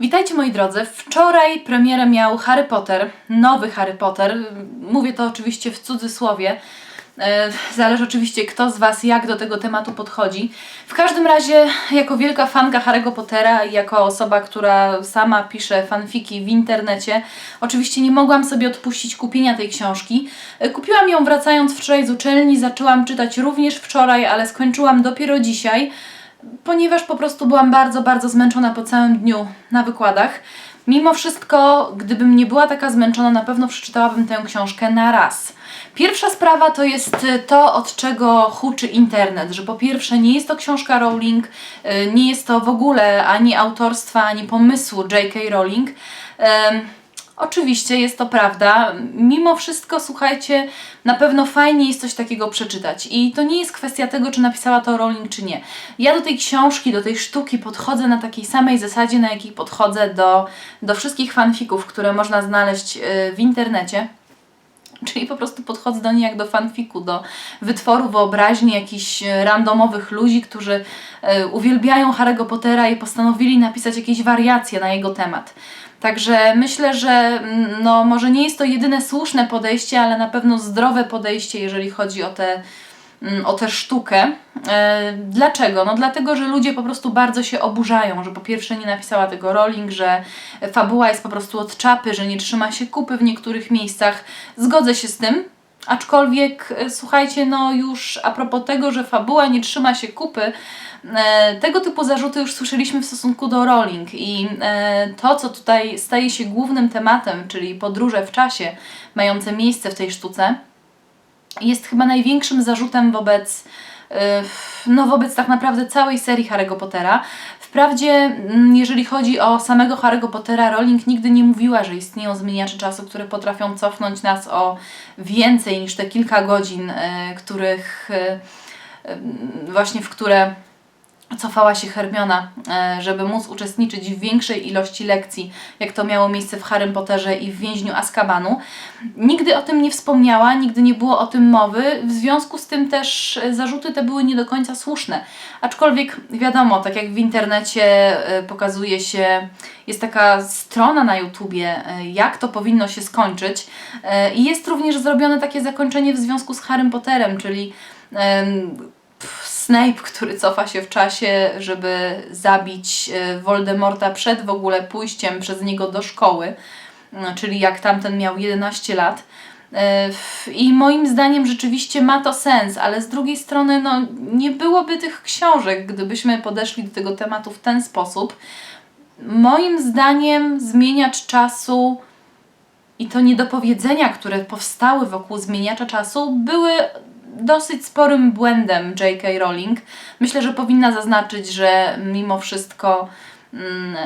Witajcie moi drodzy. Wczoraj premierę miał Harry Potter, nowy Harry Potter. Mówię to oczywiście w cudzysłowie. E, Zależy oczywiście kto z Was jak do tego tematu podchodzi. W każdym razie, jako wielka fanka Harry'ego Pottera i jako osoba, która sama pisze fanfiki w internecie, oczywiście nie mogłam sobie odpuścić kupienia tej książki. E, Kupiłam ją wracając wczoraj z uczelni, zaczęłam czytać również wczoraj, ale skończyłam dopiero dzisiaj ponieważ po prostu byłam bardzo, bardzo zmęczona po całym dniu na wykładach. Mimo wszystko, gdybym nie była taka zmęczona, na pewno przeczytałabym tę książkę na raz. Pierwsza sprawa to jest to, od czego huczy internet, że po pierwsze nie jest to książka Rowling, y, nie jest to w ogóle ani autorstwa, ani pomysłu J.K. Rowling. Oczywiście jest to prawda. Mimo wszystko, słuchajcie, na pewno fajnie jest coś takiego przeczytać. I to nie jest kwestia tego, czy napisała to Rowling, czy nie. Ja do tej książki, do tej sztuki podchodzę na takiej samej zasadzie, na jakiej podchodzę do, do wszystkich fanfików, które można znaleźć y, w internecie. Czyli po prostu podchodzę do niej jak do fanfiku, do wytworu wyobraźni jakichś e, randomowych ludzi, którzy e, uwielbiają Harry'ego Pottera i postanowili napisać jakieś wariacje na jego temat. Także myślę, że mm, no, może nie jest to jedyne słuszne podejście, ale na pewno zdrowe podejście, jeżeli chodzi o mm, o tę sztukę. E, Dlaczego? No dlatego, że ludzie po prostu bardzo się oburzają, że po pierwsze nie napisała tego Rowling, że fabuła jest po prostu od czapy, że nie trzyma się kupy w niektórych miejscach. Zgodzę się z tym, aczkolwiek e, słuchajcie, no już a propos tego, że fabuła nie trzyma się kupy, e, tego typu zarzuty już słyszeliśmy w stosunku do Rowling i e, to, co tutaj staje się głównym tematem, czyli podróże w czasie mające miejsce w tej sztuce, jest chyba największym zarzutem wobec, yy, no wobec tak naprawdę całej serii Harry'ego Pottera. Wprawdzie, mm, jeżeli chodzi o samego Harry'ego Pottera, Rowling nigdy nie mówiła, że istnieją zmieniacze czasu, które potrafią cofnąć nas o więcej niż te kilka godzin, yy, których yy, właśnie w które cofała się Hermiona, e, żeby móc uczestniczyć w większej ilości lekcji, jak to miało miejsce w Harrym Potterze i w więźniu Azkabanu. Nigdy o tym nie wspomniała, nigdy nie było o tym mowy, w związku z tym też zarzuty te były nie do końca słuszne. Aczkolwiek wiadomo, tak jak w internecie e, pokazuje się, jest taka strona na YouTubie, e, jak to powinno się skończyć i jest również zrobione takie zakończenie w związku z Harrym Potterem, czyli Snape, który cofa się w czasie, żeby zabić e, Voldemorta przed w ogóle pójściem przez niego do szkoły, no, czyli jak tamten miał 11 lat. E, I moim zdaniem rzeczywiście ma to sens, ale z drugiej strony no, nie byłoby tych książek, gdybyśmy podeszli do tego tematu w ten sposób. Moim zdaniem zmieniacz czasu i to niedopowiedzenia, które powstały wokół zmieniacza czasu, były dosyć sporym błędem J.K. Rowling. Myślę, że powinna zaznaczyć, że mimo wszystko mm,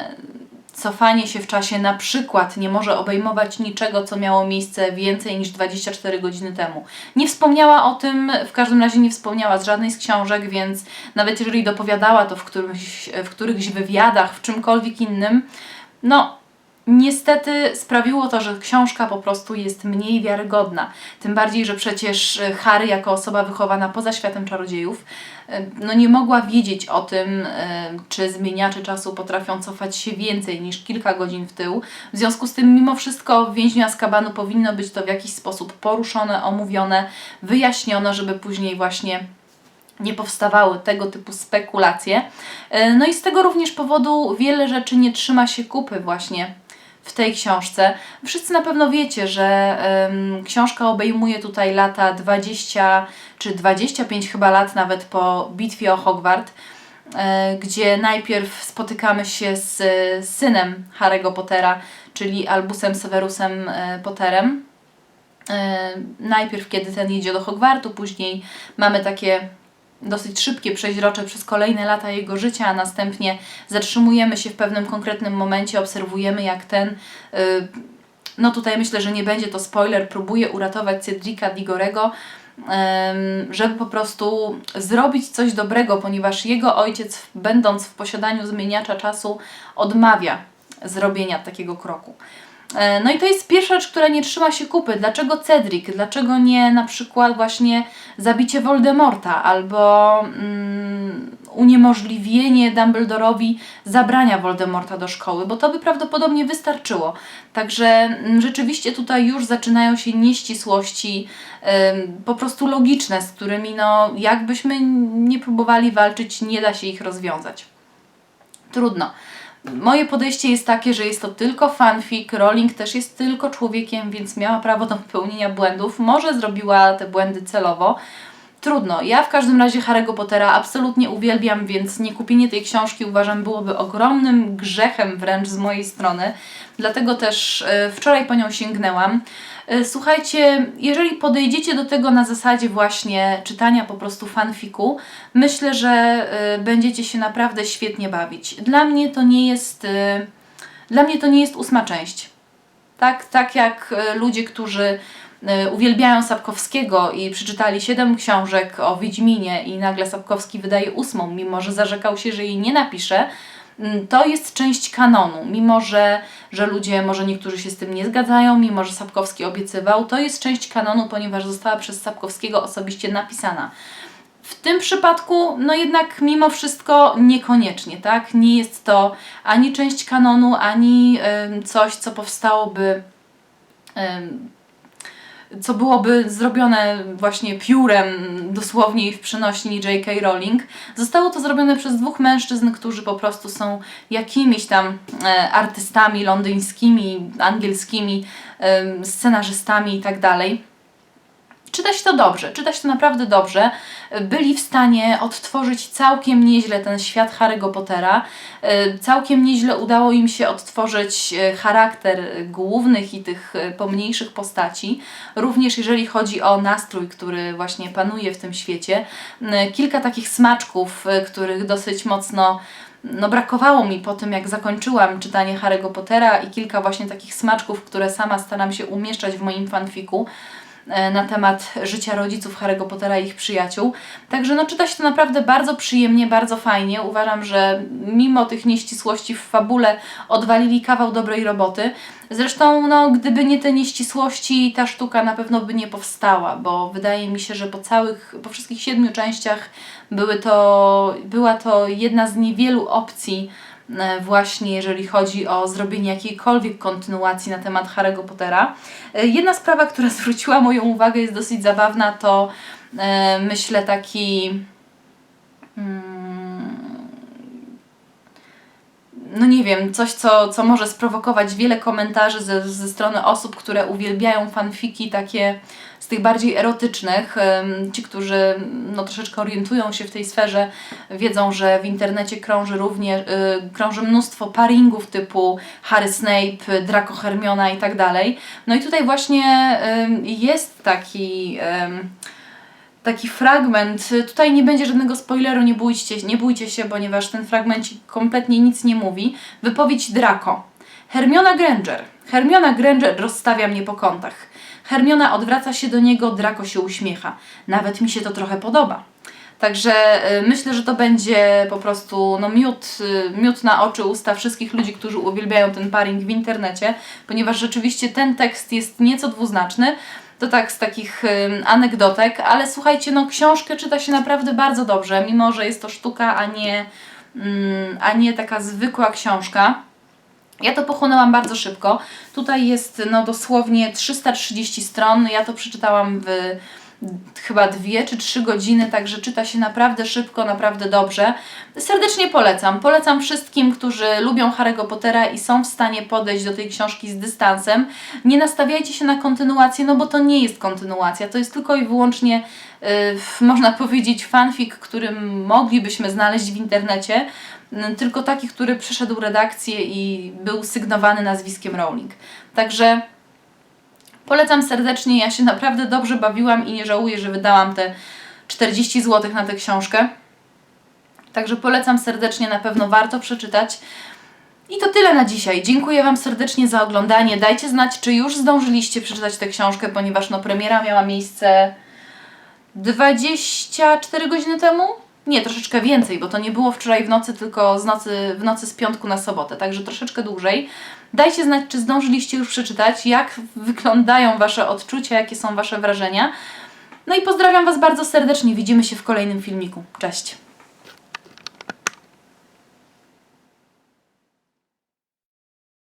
cofanie się w czasie na przykład nie może obejmować niczego, co miało miejsce więcej niż 24 godziny temu. Nie wspomniała o tym, w każdym razie nie wspomniała z żadnej z książek, więc nawet jeżeli dopowiadała to w którymś, w którychś wywiadach, w czymkolwiek innym, no Niestety sprawiło to, że książka po prostu jest mniej wiarygodna. Tym bardziej, że przecież e, Harry, jako osoba wychowana poza światem czarodziejów, e, no nie mogła wiedzieć o tym, e, czy zmieniacze czasu potrafią cofać się więcej niż kilka godzin w tył. W związku z tym, mimo wszystko, w więźniu Azkabanu powinno być to w jakiś sposób poruszone, omówione, wyjaśnione, żeby później właśnie nie powstawały tego typu spekulacje. No i z tego również powodu wiele rzeczy nie trzyma się kupy właśnie w tej książce. Wszyscy na pewno wiecie, że książka obejmuje tutaj lata 20 czy 25 chyba lat nawet po bitwie o Hogwart, e, gdzie najpierw spotykamy się z e, synem Harry'ego Pottera, czyli Albusem Severusem e, Potterem. Najpierw kiedy ten jedzie do Hogwartu, później mamy takie dosyć szybkie przeźrocze przez kolejne lata jego życia, a następnie zatrzymujemy się w pewnym konkretnym momencie, obserwujemy jak ten, y, no tutaj myślę, że nie będzie to spoiler, próbuje uratować Cedrika Digorego, żeby po prostu zrobić coś dobrego, ponieważ jego ojciec, będąc w posiadaniu zmieniacza czasu, odmawia zrobienia takiego kroku. E, No i to jest pierwsza rzecz, która nie trzyma się kupy. Dlaczego Cedric? Dlaczego nie na przykład właśnie zabicie Voldemorta albo mm, uniemożliwienie Dumbledorowi zabrania Voldemorta do szkoły, bo to by prawdopodobnie wystarczyło. Także mm, rzeczywiście tutaj już zaczynają się nieścisłości em, po prostu logiczne, z którymi no jakbyśmy nie próbowali walczyć, nie da się ich rozwiązać. Trudno. Moje podejście jest takie, że jest to tylko fanfic, Rowling też jest tylko człowiekiem, więc miała prawo do popełnienia błędów. Może zrobiła te błędy celowo. Trudno. Ja w każdym razie Harry'ego Pottera absolutnie uwielbiam, więc nie kupienie tej książki uważam byłoby ogromnym grzechem wręcz z mojej strony. Dlatego też e, wczoraj po nią sięgnęłam. E, Słuchajcie, jeżeli podejdziecie do tego na zasadzie właśnie czytania po prostu fanfiku, myślę, że e, będziecie się naprawdę świetnie bawić. Dla mnie to nie jest e, dla mnie to nie jest ósma część. Tak, tak jak ludzie, którzy uwielbiają Sapkowskiego i przeczytali siedem książek o Wiedźminie i nagle Sapkowski wydaje ósmą, mimo że zarzekał się, że jej nie napisze, to jest część kanonu, mimo że, że ludzie, może niektórzy się z tym nie zgadzają, mimo że Sapkowski obiecywał, to jest część kanonu, ponieważ została przez Sapkowskiego osobiście napisana. W tym przypadku, no jednak mimo wszystko niekoniecznie, tak? Nie jest to ani część kanonu, ani coś, co powstałoby, co byłoby zrobione właśnie piórem, dosłownie i w przenośni J.K. Rowling. Zostało to zrobione przez dwóch mężczyzn, którzy po prostu są jakimiś tam e, artystami londyńskimi, angielskimi, em, scenarzystami i dalej. Czyta się to dobrze, czyta się to naprawdę dobrze. Byli w stanie odtworzyć całkiem nieźle ten świat Harry'ego Pottera. E, Całkiem nieźle udało im się odtworzyć e, charakter głównych i tych e, pomniejszych postaci. Również jeżeli chodzi o nastrój, który właśnie panuje w tym świecie. Kilka takich smaczków, e, których dosyć mocno no brakowało mi po tym, jak zakończyłam czytanie Harry'ego Pottera i kilka właśnie takich smaczków, które sama staram się umieszczać w moim fanfiku e, na temat życia rodziców Harry'ego Pottera i ich przyjaciół. Także no czyta się to naprawdę bardzo przyjemnie, bardzo fajnie. Uważam, że mimo tych nieścisłości w fabule odwalili kawał dobrej roboty. Zresztą, no, gdyby nie te nieścisłości, ta sztuka na pewno by nie powstała, bo wydaje mi się, że po całych, po wszystkich siedmiu częściach były to, była to jedna z niewielu opcji, e, właśnie jeżeli chodzi o zrobienie jakiejkolwiek kontynuacji na temat Harry'ego Pottera. E, Jedna sprawa, która zwróciła moją uwagę, jest dosyć zabawna, to e, myślę taki. mm, no nie wiem, coś, co, co może sprowokować wiele komentarzy ze, ze strony osób, które uwielbiają fanfiki takie z tych bardziej erotycznych. Ci, którzy no, troszeczkę orientują się w tej sferze, wiedzą, że w internecie krąży również, y, krąży mnóstwo paringów typu Harry Snape, Draco Hermiona i tak dalej. No i tutaj właśnie jest taki... taki fragment. Tutaj nie będzie żadnego spoileru, nie bójcie, nie bójcie się, ponieważ ten fragment kompletnie nic nie mówi. Wypowiedź Draco. Hermiona Granger. Hermiona Granger rozstawia mnie po kątach. Hermiona odwraca się do niego, Draco się uśmiecha. Nawet mi się to trochę podoba. Także y, myślę, że to będzie po prostu no, miód, y, miód na oczy, usta wszystkich ludzi, którzy uwielbiają ten paring w internecie, ponieważ rzeczywiście ten tekst jest nieco dwuznaczny. To tak z takich ym, anegdotek, ale słuchajcie, no książkę czyta się naprawdę bardzo dobrze, mimo że jest to sztuka, a nie, mm, a nie taka zwykła książka. Ja to pochłonęłam bardzo szybko. Tutaj jest no dosłownie 330 stron. Ja to przeczytałam w chyba dwie czy trzy godziny, także czyta się naprawdę szybko, naprawdę dobrze. Serdecznie polecam. Polecam wszystkim, którzy lubią Harry'ego Pottera i są w stanie podejść do tej książki z dystansem. Nie nastawiajcie się na kontynuację, no bo to nie jest kontynuacja. To jest tylko i wyłącznie, yy, można powiedzieć, fanfic, który moglibyśmy znaleźć w internecie. Tylko taki, który przeszedł redakcję i był sygnowany nazwiskiem Rowling. Także Polecam serdecznie, ja się naprawdę dobrze bawiłam i nie żałuję, że wydałam te 40 zł na tę książkę. Także polecam serdecznie, na pewno warto przeczytać. I to tyle na dzisiaj. Dziękuję Wam serdecznie za oglądanie. Dajcie znać, czy już zdążyliście przeczytać tę książkę, ponieważ no premiera miała miejsce 24 godziny temu. Nie, troszeczkę więcej, bo to nie było wczoraj w nocy, tylko z nocy, w nocy z piątku na sobotę, także troszeczkę dłużej. Dajcie znać, czy zdążyliście już przeczytać, jak wyglądają Wasze odczucia, jakie są Wasze wrażenia. No i pozdrawiam Was bardzo serdecznie. Widzimy się w kolejnym filmiku. Cześć!